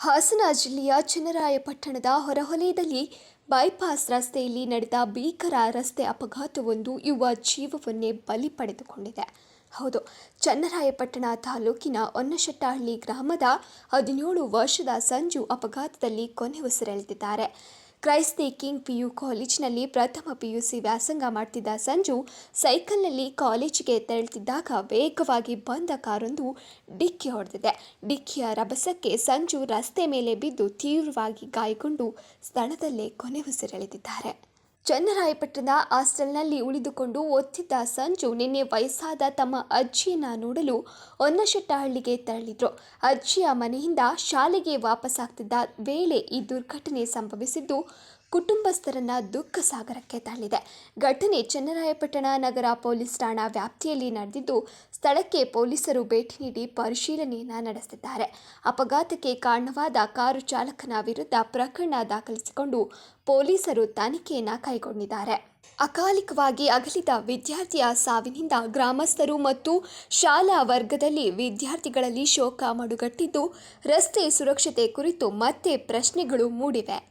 ಹಾಸನ ಜಿಲ್ಲೆಯ ಚನ್ನರಾಯಪಟ್ಟಣದ ಹೊರವಲಯದಲ್ಲಿ ಬೈಪಾಸ್ ರಸ್ತೆಯಲ್ಲಿ ನಡೆದ ಭೀಕರ ರಸ್ತೆ ಅಪಘಾತವೊಂದು ಯುವ ಜೀವವನ್ನೇ ಬಲಿ ಪಡೆದುಕೊಂಡಿದೆ. ಹೌದು, ಚನ್ನರಾಯಪಟ್ಟಣ ತಾಲೂಕಿನ ಹೊನ್ನಶೆಟ್ಟಹಳ್ಳಿ ಗ್ರಾಮದ ಹದಿನೇಳು ವರ್ಷದ ಸಂಜು ಅಪಘಾತದಲ್ಲಿ ಕೊನೆ ಉಸಿರೆಳೆದಿದ್ದಾರೆ. ಕ್ರೈಸ್ತಿ ಕಿಂಗ್ ಪಿಯು ಕಾಲೇಜಿನಲ್ಲಿ ಪ್ರಥಮ ಪಿಯುಸಿ ವ್ಯಾಸಂಗ ಮಾಡ್ತಿದ್ದ ಸಂಜು ಸೈಕಲ್ನಲ್ಲಿ ಕಾಲೇಜಿಗೆ ತೆರಳುತ್ತಿದ್ದಾಗ ವೇಗವಾಗಿ ಬಂದ ಕಾರೊಂದು ಡಿಕ್ಕಿ ಹೊಡೆದಿದೆ. ಡಿಕ್ಕಿಯ ರಭಸಕ್ಕೆ ಸಂಜು ರಸ್ತೆ ಮೇಲೆ ಬಿದ್ದು ತೀವ್ರವಾಗಿ ಗಾಯಗೊಂಡು ಸ್ಥಳದಲ್ಲೇ ಕೊನೆ ಚನ್ನರಾಯಪಟ್ಟಣದ ಹಾಸ್ಟೆಲ್ನಲ್ಲಿ ಉಳಿದುಕೊಂಡು ಓದ್ತಿದ್ದ ಸಂಜು ನಿನ್ನೆ ವಯಸ್ಸಾದ ತಮ್ಮ ಅಜ್ಜಿಯನ್ನ ನೋಡಲು ಹೊನ್ನಶೆಟ್ಟಹಳ್ಳಿಗೆ ತೆರಳಿದ್ರು. ಅಜ್ಜಿಯ ಮನೆಯಿಂದ ಶಾಲೆಗೆ ವಾಪಸ್ಸಾಗ್ತಿದ್ದ ವೇಳೆ ಈ ದುರ್ಘಟನೆ ಸಂಭವಿಸಿದ್ದು ಕುಟುಂಬಸ್ಥರನ್ನ ದುಃಖ ಸಾಗರಕ್ಕೆ ತಳ್ಳಿದೆ. ಘಟನೆ ಚನ್ನರಾಯಪಟ್ಟಣ ನಗರ ಪೊಲೀಸ್ ಠಾಣಾ ವ್ಯಾಪ್ತಿಯಲ್ಲಿ ನಡೆದಿದ್ದು, ಸ್ಥಳಕ್ಕೆ ಪೊಲೀಸರು ಭೇಟಿ ನೀಡಿ ಪರಿಶೀಲನೆಯನ್ನ ನಡೆಸಿದ್ದಾರೆ ಅಪಘಾತಕ್ಕೆ ಕಾರಣವಾದ ಕಾರು ಚಾಲಕನ ವಿರುದ್ಧ ಪ್ರಕರಣ ದಾಖಲಿಸಿಕೊಂಡು ಪೊಲೀಸರು ತನಿಖೆಯನ್ನ ಕೈಗೊಂಡಿದ್ದಾರೆ. ಅಕಾಲಿಕವಾಗಿ ಅಗಲಿದ ವಿದ್ಯಾರ್ಥಿಯ ಸಾವಿನಿಂದ ಗ್ರಾಮಸ್ಥರು ಮತ್ತು ಶಾಲಾ ವರ್ಗದಲ್ಲಿ ವಿದ್ಯಾರ್ಥಿಗಳಲ್ಲಿ ಶೋಕ ಮಡುಗಟ್ಟಿದ್ದು, ರಸ್ತೆ ಸುರಕ್ಷತೆ ಕುರಿತು ಮತ್ತೆ ಪ್ರಶ್ನೆಗಳು ಮೂಡಿವೆ.